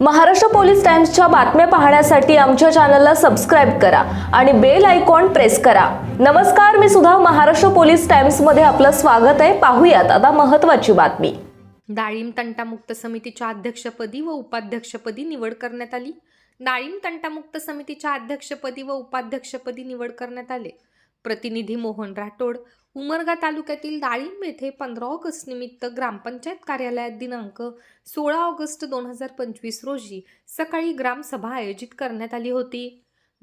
Maharashtra police टाइम्सच्या बातम्या पाहण्यासाठी आमच्या चॅनलला सबस्क्राईब करा आणि बेल आयकॉन प्रेस करा. नमस्कार मी सुद्धा महाराष्ट्र पोलीस टाइम्समध्ये आपलं स्वागत आहे. पाहूयात आता महत्त्वाची बातमी. डाळिंब तंटामुक्त समितीच्या अध्यक्षपदी व उपाध्यक्षपदी निवड करण्यात आली. डाळिंब तंटामुक्त समितीच्या अध्यक्षपदी व उपाध्यक्षपदी निवड करण्यात आले. प्रतिनिधी मोहन राठोड उमरगा तालुक्यातील डाळिंब येथे पंधरा ऑगस्ट निमित्त ग्रामपंचायत कार्यालयात दिनांक सोळा ऑगस्ट दोन हजार पंचवीस रोजी सकाळी ग्रामसभा आयोजित करण्यात आली होती.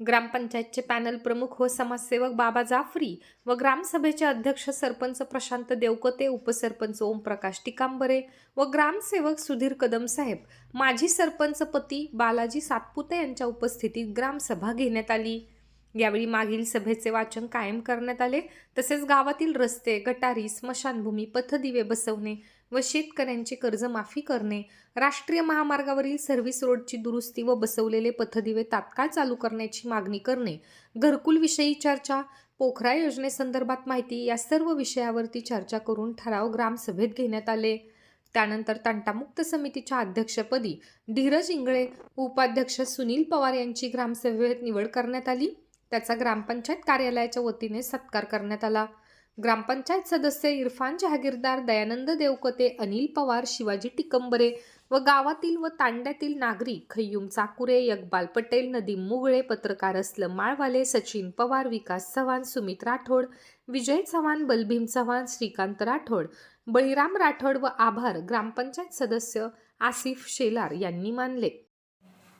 ग्रामपंचायतचे पॅनल प्रमुख व समाजसेवक बाबा जाफरी व ग्रामसभेचे अध्यक्ष सरपंच प्रशांत देवकते उपसरपंच ओमप्रकाश टिकांबरे व ग्रामसेवक सुधीर कदम साहेब माजी सरपंच पती बालाजी सातपुते यांच्या उपस्थितीत ग्रामसभा घेण्यात आली. यावेळी मागील सभेचे वाचन कायम करण्यात आले. तसेच गावातील रस्ते गटारी स्मशानभूमी पथदिवे बसवणे व शेतकऱ्यांची कर्जमाफी करणे राष्ट्रीय महामार्गावरील सर्व्हिस रोडची दुरुस्ती व बसवलेले पथदिवे तात्काळ चालू करण्याची मागणी करणे घरकुलविषयी चर्चा पोखरा योजनेसंदर्भात माहिती या सर्व विषयावरती चर्चा करून ठराव ग्रामसभेत घेण्यात आले. त्यानंतर तंटामुक्त समितीच्या अध्यक्षपदी धीरज इंगळे उपाध्यक्ष सुनील पवार यांची ग्रामसभेत निवड करण्यात आली. त्याचा ग्रामपंचायत कार्यालयाच्या वतीने सत्कार करण्यात आला. ग्रामपंचायत सदस्य इरफान जहागीरदार दयानंद देवकते अनिल पवार शिवाजी टिकंबरे व गावातील व तांड्यातील नागरिक खय्यूम चाकुरे यकबाल पटेल नदीम मुगळे पत्रकार असलम माळवाले सचिन पवार विकास चव्हाण सुमित राठोड विजय चव्हाण बलभीम चव्हाण श्रीकांत राठोड बळीराम राठोड व आभार ग्रामपंचायत सदस्य आसिफ शेलार यांनी मानले.